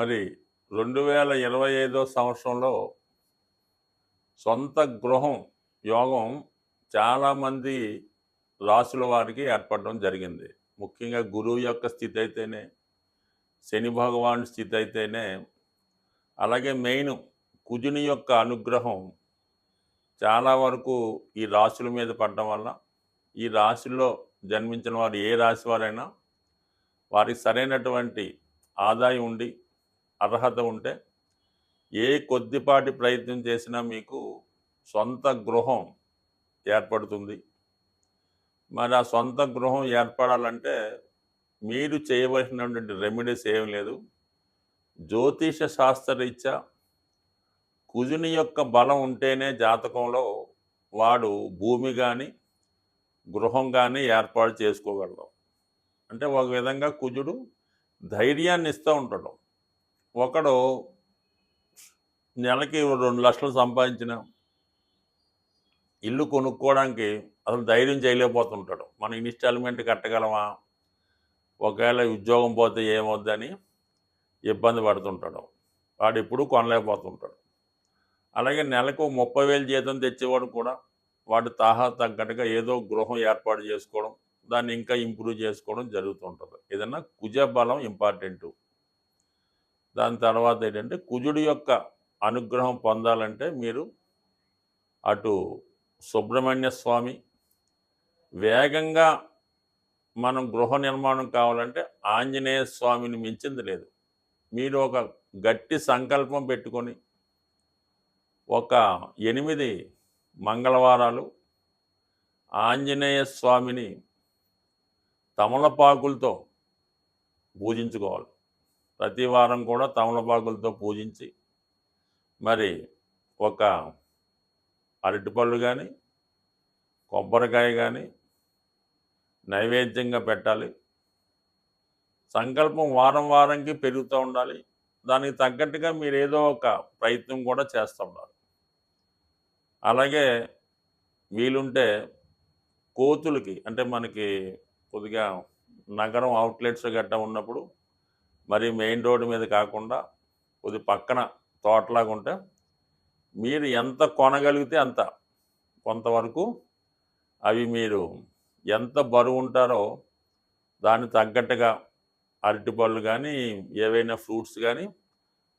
మరి రెండు వేల ఇరవై ఐదో సంవత్సరంలో సొంత గృహం యోగం చాలామంది రాసుల వారికి ఏర్పడడం జరిగింది. ముఖ్యంగా గురువు యొక్క స్థితి అయితేనే శని భగవాన్ స్థితి అయితేనే అలాగే మెయిన్ కుజుని యొక్క అనుగ్రహం చాలా వరకు ఈ రాశుల మీద పడడం వల్ల ఈ రాశుల్లో జన్మించిన వారు ఏ రాశి వారైనా వారికి సరైనటువంటి ఆదాయం ఉండి అర్హత ఉంటే ఏ కొద్దిపాటి ప్రయత్నం చేసినా మీకు సొంత గృహం ఏర్పడుతుంది. మరి ఆ సొంత గృహం ఏర్పడాలంటే మీరు చేయవలసినటువంటి రెమెడీస్ ఏం లేదు. జ్యోతిష శాస్త్రరీత్యా కుజుని యొక్క బలం ఉంటేనే జాతకంలో వాడు భూమి కానీ గృహం కానీ ఏర్పాటు చేసుకోగలడు. అంటే ఒక విధంగా కుజుడు ధైర్యాన్ని ఇస్తూ ఉంటాడు. ఒకడు నెలకి రెండు లక్షలు సంపాదించిన ఇల్లు కొనుక్కోవడానికి అసలు ధైర్యం చేయలేకపోతుంటాడు. మనం ఇన్స్టాల్మెంట్ కట్టగలమా? ఒకవేళ ఉద్యోగం పోతే ఏమవుద్దని ఇబ్బంది పడుతుంటాడు. వాడు ఎప్పుడు కొనలేకపోతుంటాడు. అలాగే నెలకు ముప్పై వేలు జీతం తెచ్చేవాడు కూడా వాడు తాహా తగ్గట్టుగా ఏదో గృహం ఏర్పాటు చేసుకోవడం దాన్ని ఇంకా ఇంప్రూవ్ చేసుకోవడం జరుగుతుంటుంది. ఏదన్నా కుజ బలం ఇంపార్టెంటు. దాని తర్వాత ఏంటంటే కుజుడి యొక్క అనుగ్రహం పొందాలంటే మీరు అటు సుబ్రహ్మణ్య స్వామి వేగంగా మనం గృహ నిర్మాణం కావాలంటే ఆంజనేయ స్వామిని మించింది లేదు. మీరు ఒక గట్టి సంకల్పం పెట్టుకొని ఒక ఎనిమిది మంగళవారాలు ఆంజనేయ స్వామిని తమలపాకులతో పూజించుకోవాలి. ప్రతి వారం కూడా తమలపాకులతో పూజించి మరి ఒక అరటిపళ్ళు కానీ కొబ్బరికాయ కానీ నైవేద్యంగా పెట్టాలి. సంకల్పం వారం వారంకి పెరుగుతూ ఉండాలి. దానికి తగ్గట్టుగా మీరు ఏదో ఒక ప్రయత్నం కూడా చేస్తూ ఉండాలి. అలాగే వీలుంటే కోతులకి అంటే మనకి కొద్దిగా నగరం అవుట్లెట్స్ గట్టా ఉన్నప్పుడు మరి మెయిన్ రోడ్డు మీద కాకుండా కొద్ది పక్కన తోటలాగా ఉంటే మీరు ఎంత కొనగలిగితే అంత కొంతవరకు అవి మీరు ఎంత బరువు ఉంటారో దానికి తగ్గట్టుగా అరటిపళ్ళు కానీ ఏవైనా ఫ్రూట్స్ కానీ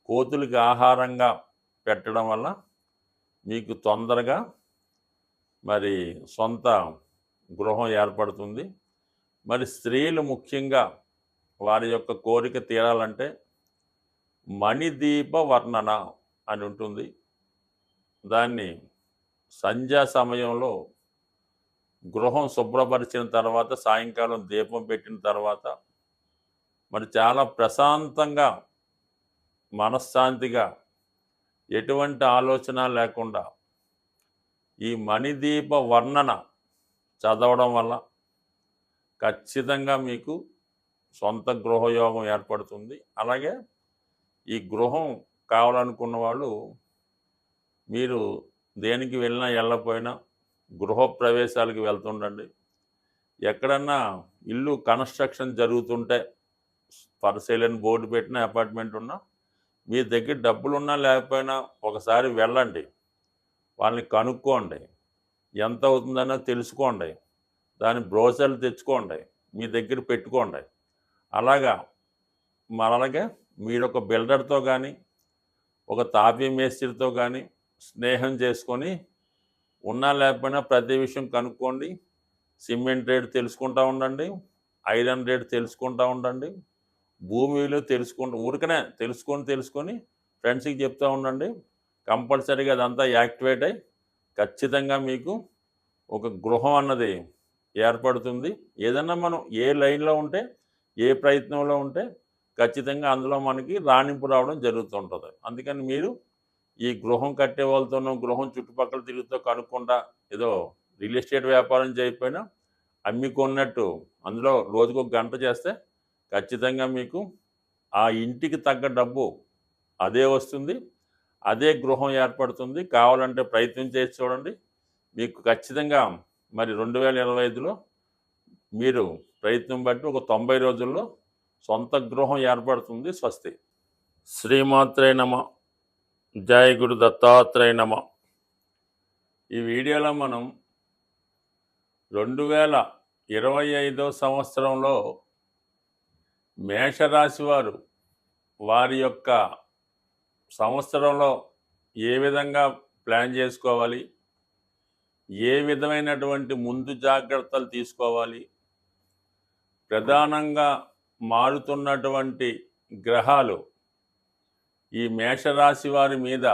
కోతులకి ఆహారంగా పెట్టడం వల్ల మీకు తొందరగా మరి సొంత గృహం ఏర్పడుతుంది. మరి స్త్రీలు ముఖ్యంగా వారి యొక్క కోరిక తీరాలంటే మణిదీప వర్ణన అని ఉంటుంది. దాన్ని సంధ్యా సమయంలో గృహం శుభ్రపరిచిన తర్వాత సాయంకాలం దీపం పెట్టిన తర్వాత మరి చాలా ప్రశాంతంగా మనశ్శాంతిగా ఎటువంటి ఆలోచన లేకుండా ఈ మణిదీప వర్ణన చదవడం వల్ల ఖచ్చితంగా మీకు సొంత గృహయోగం ఏర్పడుతుంది. అలాగే ఈ గృహం కావాలనుకున్న వాళ్ళు మీరు దేనికి వెళ్ళినా వెళ్ళకపోయినా గృహప్రవేశాలకు వెళ్తుండండి. ఎక్కడన్నా ఇల్లు కన్స్ట్రక్షన్ జరుగుతుంటే పరిశీలన బోర్డు పెట్టిన అపార్ట్మెంట్ ఉన్నా మీ దగ్గర డబ్బులున్నా లేకపోయినా ఒకసారి వెళ్ళండి. వాళ్ళని కనుక్కోండి. ఎంత అవుతుందనో తెలుసుకోండి. దాని బ్రోచర్లు తెచ్చుకోండి. మీ దగ్గర పెట్టుకోండి. అలాగా మరి మీరు ఒక బిల్డర్తో కానీ ఒక తాపీ మేస్త్రితో కానీ స్నేహం చేసుకొని ఉన్నా లేకపోయినా ప్రతి విషయం కనుక్కోండి. సిమెంట్ రేట్ తెలుసుకుంటూ ఉండండి. ఐరన్ రేట్ తెలుసుకుంటూ ఉండండి. భూమి విలువ తెలుసుకుంటూ ఊరికనే తెలుసుకొని తెలుసుకొని ఫ్రెండ్స్కి చెప్తూ ఉండండి. కంపల్సరీగా అదంతా యాక్టివేట్ అయ్యి ఖచ్చితంగా మీకు ఒక గృహం అన్నది ఏర్పడుతుంది. ఏదన్నా మనం ఏ లైన్లో ఉంటే ఏ ప్రయత్నంలో ఉంటే ఖచ్చితంగా అందులో మనకి రాణింపు రావడం జరుగుతుంటుంది. అందుకని మీరు ఈ గృహం కట్టే వాళ్ళతోనో గృహం చుట్టుపక్కల తిరుగుతో కనుక్కుండా ఏదో రియల్ ఎస్టేట్ వ్యాపారం చేయకపోయినా అమ్మికొన్నట్టు అందులో రోజుకు ఒక గంట చేస్తే ఖచ్చితంగా మీకు ఆ ఇంటికి తగ్గ డబ్బు అదే వస్తుంది అదే గృహం ఏర్పడుతుంది. కావాలంటే ప్రయత్నం చేసి చూడండి. మీకు ఖచ్చితంగా మరి రెండు వేల ఇరవై ఐదులో మీరు ప్రయత్నం బట్టి ఒక తొంభై రోజుల్లో సొంత గృహం ఏర్పడుతుంది స్వస్తి. శ్రీమాత్రే నమ. జయ గురు దత్తాత్రేయ నమ. ఈ వీడియోలో మనం రెండు వేల ఇరవై ఐదో సంవత్సరంలో మేషరాశి వారు వారి యొక్క సంవత్సరంలో ఏ విధంగా ప్లాన్ చేసుకోవాలి? ఏ విధమైనటువంటి ముందు జాగ్రత్తలు తీసుకోవాలి? ప్రధానంగా మారుతున్నటువంటి గ్రహాలు ఈ మేషరాశి వారి మీద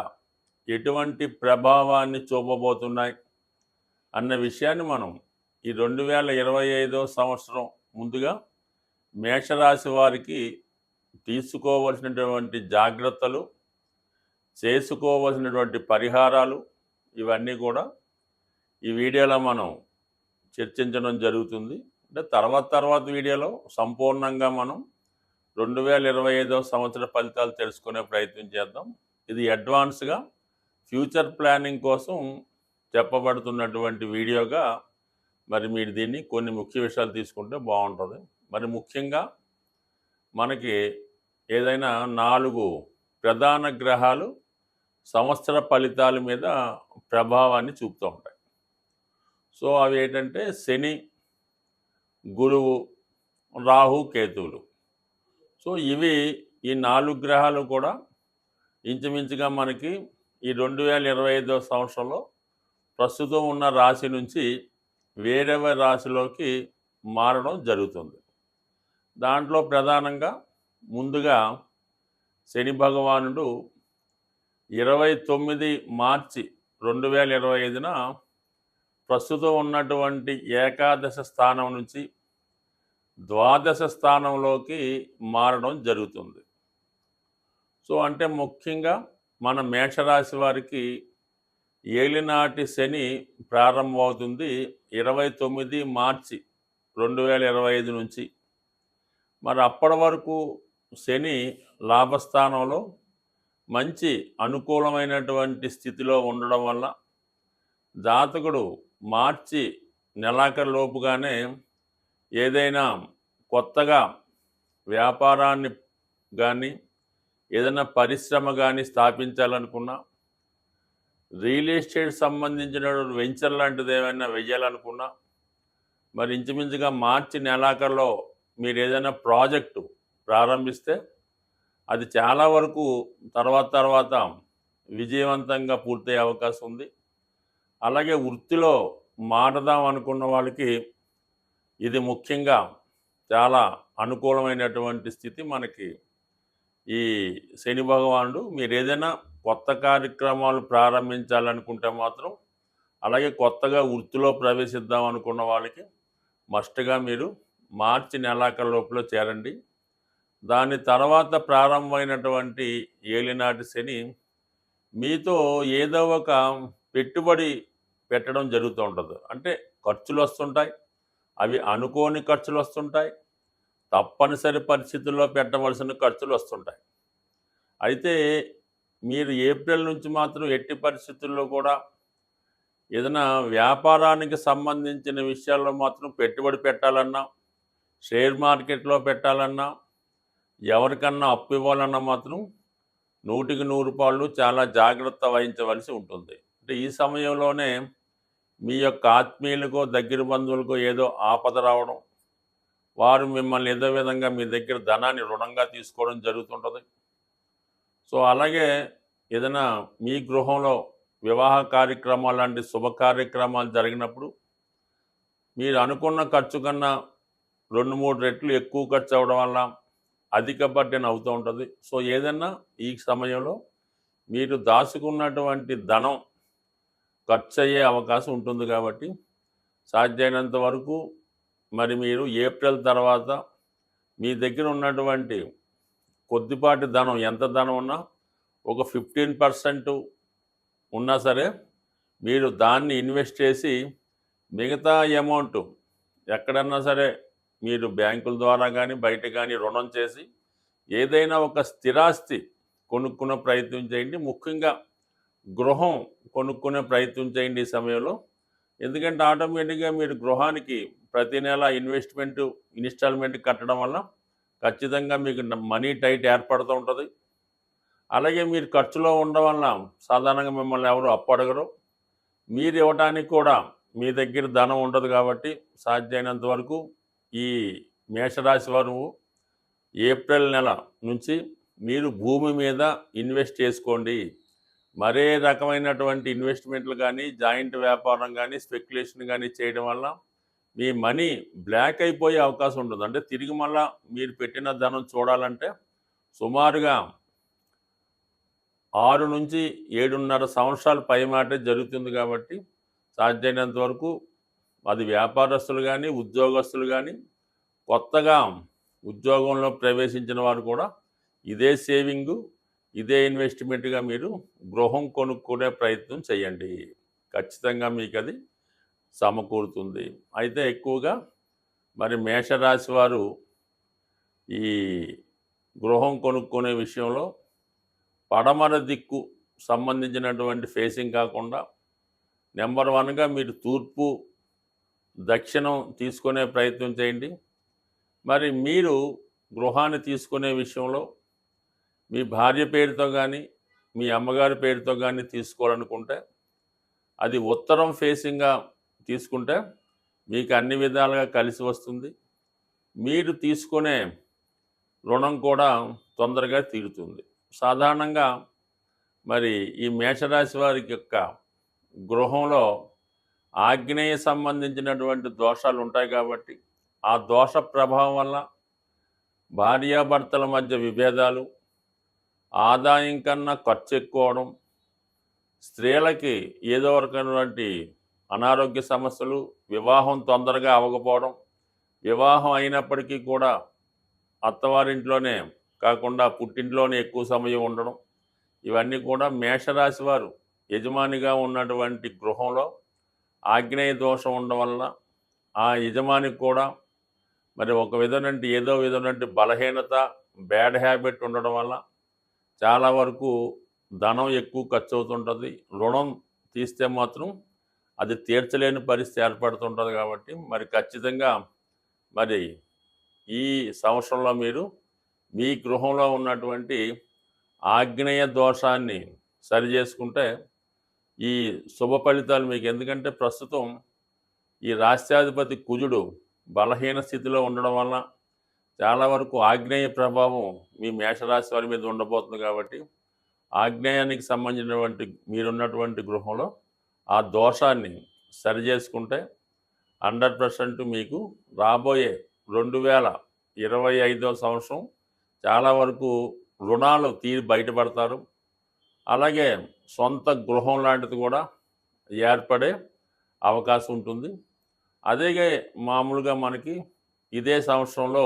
ఎటువంటి ప్రభావాన్ని చూపబోతున్నాయి అన్న విషయాన్ని మనం ఈ రెండు వేల ఇరవై ఐదో సంవత్సరం ముందుగా మేషరాశి వారికి తీసుకోవలసినటువంటి జాగ్రత్తలు చేసుకోవలసినటువంటి పరిహారాలు ఇవన్నీ కూడా ఈ వీడియోలో మనం చర్చించడం జరుగుతుంది. అంటే తర్వాత తర్వాత వీడియోలో సంపూర్ణంగా మనం రెండు వేల ఇరవై ఐదవ సంవత్సర ఫలితాలు తెలుసుకునే ప్రయత్నం చేద్దాం. ఇది అడ్వాన్స్గా ఫ్యూచర్ ప్లానింగ్ కోసం చెప్పబడుతున్నటువంటి వీడియోగా మరి మీరు దీన్ని కొన్ని ముఖ్య విషయాలు తీసుకుంటే బాగుంటుంది. మరి ముఖ్యంగా మనకి ఏదైనా నాలుగు ప్రధాన గ్రహాలు సంవత్సర ఫలితాల మీద ప్రభావాన్ని చూపుతూ ఉంటాయి. సో అవి ఏంటంటే శని గురువు రాహు కేతువులు. సో ఇవి ఈ నాలుగు గ్రహాలు కూడా ఇంచుమించుగా మనకి ఈ రెండు వేల ఇరవై ఐదో సంవత్సరంలో ప్రస్తుతం ఉన్న రాశి నుంచి వేరే రాశిలోకి మారడం జరుగుతుంది. దాంట్లో ప్రధానంగా ముందుగా శని భగవానుడు ఇరవై తొమ్మిది మార్చి రెండు వేల ఇరవై ఐదున ప్రస్తుతం ఉన్నటువంటి ఏకాదశ స్థానం నుంచి ద్వాదశ స్థానంలోకి మారడం జరుగుతుంది. సో అంటే ముఖ్యంగా మన మేషరాశి వారికి ఏలినాటి శని ప్రారంభమవుతుంది ఇరవై తొమ్మిది మార్చి రెండు వేల ఇరవై ఐదు నుంచి. మరి అప్పటి వరకు శని లాభస్థానంలో మంచి అనుకూలమైనటువంటి స్థితిలో ఉండడం వల్ల జాతకుడు మార్చి నెలాఖరులోపుగానే ఏదైనా కొత్తగా వ్యాపారాన్ని కానీ ఏదైనా పరిశ్రమ కానీ స్థాపించాలనుకున్నా రియల్ ఎస్టేట్ సంబంధించిన వెంచర్ లాంటిది ఏమైనా వెయ్యాలనుకున్నా మరి ఇంచుమించుగా మార్చి నెలాఖరులో మీరు ఏదైనా ప్రాజెక్టు ప్రారంభిస్తే అది చాలా వరకు తర్వాత తర్వాత విజయవంతంగా పూర్తయ్యే అవకాశం ఉంది. అలాగే వృత్తిలో మారదాం అనుకున్న వాళ్ళకి ఇది ముఖ్యంగా చాలా అనుకూలమైనటువంటి స్థితి మనకి. ఈ శని భగవానుడు మీరు ఏదైనా కొత్త కార్యక్రమాలు ప్రారంభించాలనుకుంటే మాత్రం అలాగే కొత్తగా వృత్తిలో ప్రవేశిద్దాం అనుకున్న వాళ్ళకి మస్ట్గా మీరు మార్చి నెలాఖరు లోపల చేరండి. దాని తర్వాత ప్రారంభమైనటువంటి ఏలినాటి శని మీతో ఏదో ఒక పెట్టుబడి పెట్టడం జరుగుతూ ఉంటుంది. అంటే ఖర్చులు వస్తుంటాయి. అవి అనుకోని ఖర్చులు వస్తుంటాయి. తప్పనిసరి పరిస్థితుల్లో పెట్టవలసిన ఖర్చులు వస్తుంటాయి. అయితే మీరు ఏప్రిల్ నుంచి మాత్రం ఎట్టి పరిస్థితుల్లో కూడా ఏదైనా వ్యాపారానికి సంబంధించిన విషయాల్లో మాత్రం పెట్టుబడి పెట్టాలన్నా షేర్ మార్కెట్లో పెట్టాలన్నా ఎవరికన్నా అప్పు ఇవ్వాలన్నా మాత్రం నూటికి నూరు రూపాయలు చాలా జాగ్రత్త వహించవలసి ఉంటుంది. అంటే ఈ సమయంలోనే మీ యొక్క ఆత్మీయులకో దగ్గర బంధువులకో ఏదో ఆపద రావడం వారు మిమ్మల్ని ఏదో విధంగా మీ దగ్గర ధనాన్ని రుణంగా తీసుకోవడం జరుగుతుంటుంది. సో అలాగే ఏదైనా మీ గృహంలో వివాహ కార్యక్రమాలు లాంటి శుభ కార్యక్రమాలు జరిగినప్పుడు మీరు అనుకున్న ఖర్చు కన్నా రెండు మూడు రెట్లు ఎక్కువ ఖర్చు అవ్వడం వల్ల అధిక బడ్డెన్ అవుతూ ఉంటుంది. సో ఏదన్నా ఈ సమయంలో మీరు దాచుకున్నటువంటి ధనం ఖర్చు అయ్యే అవకాశం ఉంటుంది కాబట్టి సాధ్యమైనంత వరకు మరి మీరు ఏప్రిల్ తర్వాత మీ దగ్గర ఉన్నటువంటి కొద్దిపాటి ధనం ఎంత ధనం ఉన్నా ఒక ఫిఫ్టీన్ పర్సెంట్ ఉన్నా సరే మీరు దాన్ని ఇన్వెస్ట్ చేసి మిగతా అమౌంట్ ఎక్కడన్నా సరే మీరు బ్యాంకుల ద్వారా కానీ బయట కానీ రుణం చేసి ఏదైనా ఒక స్థిరాస్తి కొనుక్కునే ప్రయత్నం చేయండి. ముఖ్యంగా గృహం కొనుక్కునే ప్రయత్నం చేయండి ఈ సమయంలో. ఎందుకంటే ఆటోమేటిక్గా మీరు గృహానికి ప్రతి నెల ఇన్వెస్ట్మెంట్ ఇన్స్టాల్మెంట్ కట్టడం వల్ల ఖచ్చితంగా మీకు మనీ టైట్ ఏర్పడుతూ ఉంటుంది. అలాగే మీరు ఖర్చులో ఉండడం వల్ల సాధారణంగా మిమ్మల్ని ఎవరు అప్పు అడగరు మీరు ఇవ్వడానికి కూడా మీ దగ్గర ధనం ఉండదు కాబట్టి సాధ్యమైనంత వరకు ఈ మేషరాశి వారు ఏప్రిల్ నెల నుంచి మీరు భూమి మీద ఇన్వెస్ట్ చేసుకోండి. మరే రకమైనటువంటి ఇన్వెస్ట్మెంట్లు కానీ జాయింట్ వ్యాపారం కానీ స్పెక్యులేషన్ కానీ చేయడం వల్ల మీ మనీ బ్లాక్ అయిపోయే అవకాశం ఉంటుంది. అంటే తిరిగి మళ్ళా మీరు పెట్టిన ధనం చూడాలంటే సుమారుగా ఆరు నుంచి ఏడున్నర సంవత్సరాల పైమాటే జరుగుతుంది కాబట్టి సాధ్యమైనంత వరకు అది వ్యాపారస్తులు కానీ ఉద్యోగస్తులు కానీ కొత్తగా ఉద్యోగంలో ప్రవేశించిన వారు కూడా ఇదే సేవింగు ఇదే ఇన్వెస్ట్మెంట్గా మీరు గృహం కొనుక్కునే ప్రయత్నం చేయండి. ఖచ్చితంగా మీకు అది సమకూరుతుంది. అయితే ఎక్కువగా మరి మేషరాశి వారు ఈ గృహం కొనుక్కునే విషయంలో పడమర దిక్కు సంబంధించినటువంటి ఫేసింగ్ కాకుండా నెంబర్ వన్గా మీరు తూర్పు దక్షిణం తీసుకునే ప్రయత్నం చేయండి. మరి మీరు గృహాన్ని తీసుకునే విషయంలో మీ భార్య పేరుతో కానీ మీ అమ్మగారి పేరుతో కానీ తీసుకోవాలనుకుంటే అది ఉత్తరం ఫేసింగ్గా తీసుకుంటే మీకు అన్ని విధాలుగా కలిసి వస్తుంది. మీరు తీసుకునే రుణం కూడా తొందరగా తీరుతుంది. సాధారణంగా మరి ఈ మేషరాశి వారికి యొక్క గృహంలో ఆగ్నేయ సంబంధించినటువంటి దోషాలు ఉంటాయి కాబట్టి ఆ దోష ప్రభావం వల్ల భార్యాభర్తల మధ్య విభేదాలు ఆదాయం కన్నా ఖర్చు ఎక్కువడం స్త్రీలకి ఏదో రకమైనటువంటి అనారోగ్య సమస్యలు వివాహం తొందరగా అవ్వకపోవడం వివాహం అయినప్పటికీ కూడా అత్తవారింట్లోనే కాకుండా పుట్టింట్లోనే ఎక్కువ సమయం ఉండడం ఇవన్నీ కూడా మేషరాశి వారు యజమానిగా ఉన్నటువంటి గృహంలో ఆగ్నేయ దోషం ఉండడం వల్ల ఆ యజమానికి కూడా మరి ఒక విధమైన ఏదో విధమైన బలహీనత బ్యాడ్ హ్యాబిట్ ఉండడం వల్ల చాలా వరకు ధనం ఎక్కువ ఖర్చు అవుతుంటుంది రుణం తీస్తే మాత్రం అది తీర్చలేని పరిస్థితి ఏర్పడుతుంటుంది కాబట్టి మరి ఖచ్చితంగా మరి ఈ సంవత్సరంలో మీరు మీ గృహంలో ఉన్నటువంటి ఆగ్నేయ దోషాన్ని సరి చేసుకుంటే ఈ శుభ ఫలితాలు మీకు ఎందుకంటే ప్రస్తుతం ఈ రాష్ట్రాధిపతి కుజుడు బలహీన స్థితిలో ఉండడం వల్ల చాలా వరకు ఆగ్నేయ ప్రభావం మీ మేషరాశి వారి మీద ఉండబోతుంది కాబట్టి ఆగ్నేయానికి సంబంధించినటువంటి మీరున్నటువంటి గృహంలో ఆ దోషాన్ని సరి చేసుకుంటే హండ్రెడ్ పర్సెంట్ మీకు రాబోయే రెండు వేల ఇరవై ఐదో సంవత్సరం చాలా వరకు రుణాలు తీరి బయటపడతారు. అలాగే సొంత గృహం లాంటిది కూడా ఏర్పడే అవకాశం ఉంటుంది. అదే మామూలుగా మనకి ఇదే సంవత్సరంలో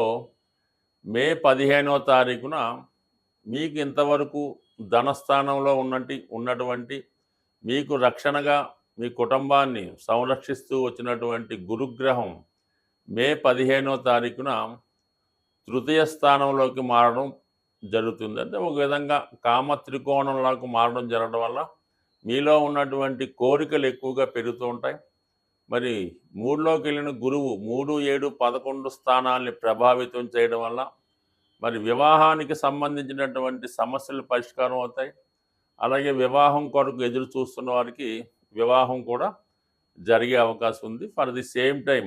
మే పదిహేనవ తారీఖున మీకు ఇంతవరకు ధనస్థానంలో ఉన్నటి ఉన్నటువంటి మీకు రక్షణగా మీ కుటుంబాన్ని సంరక్షిస్తూ వచ్చినటువంటి గురుగ్రహం మే పదిహేనో తారీఖున తృతీయ స్థానంలోకి మారడం జరుగుతుంది. అంటే ఒక విధంగా కామ త్రికోణంలోకి మారడం జరగడం వల్ల మీలో ఉన్నటువంటి కోరికలు ఎక్కువగా పెరుగుతూ ఉంటాయి. మరి మూడులోకి వెళ్ళిన గురువు మూడు ఏడు పదకొండు స్థానాల్ని ప్రభావితం చేయడం వల్ల మరి వివాహానికి సంబంధించినటువంటి సమస్యలు పరిష్కారం అవుతాయి. అలాగే వివాహం కొరకు ఎదురు చూస్తున్న వారికి వివాహం కూడా జరిగే అవకాశం ఉంది. ఫర్ ది సేమ్ టైం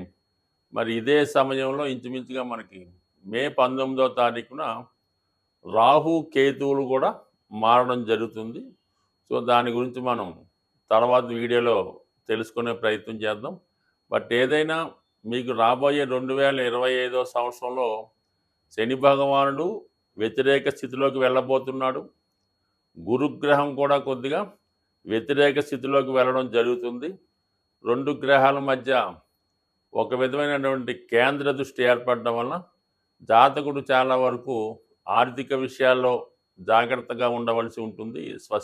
మరి ఇదే సమయంలో ఇంచుమించుగా మనకి మే పంతొమ్మిదో తారీఖున రాహు కేతువులు కూడా మారడం జరుగుతుంది. సో దాని గురించి మనం తర్వాత వీడియోలో తెలుసుకునే ప్రయత్నం చేద్దాం. బట్ ఏదైనా మీకు రాబోయే రెండు వేల ఇరవై ఐదో సంవత్సరంలో శని భగవానుడు వ్యతిరేక స్థితిలోకి వెళ్ళబోతున్నాడు. గురుగ్రహం కూడా కొద్దిగా వ్యతిరేక స్థితిలోకి వెళ్ళడం జరుగుతుంది. రెండు గ్రహాల మధ్య ఒక విధమైనటువంటి కేంద్ర దృష్టి ఏర్పడడం వల్ల జాతకుడు చాలా వరకు ఆర్థిక విషయాల్లో జాగ్రత్తగా ఉండవలసి ఉంటుంది. స్వస్తి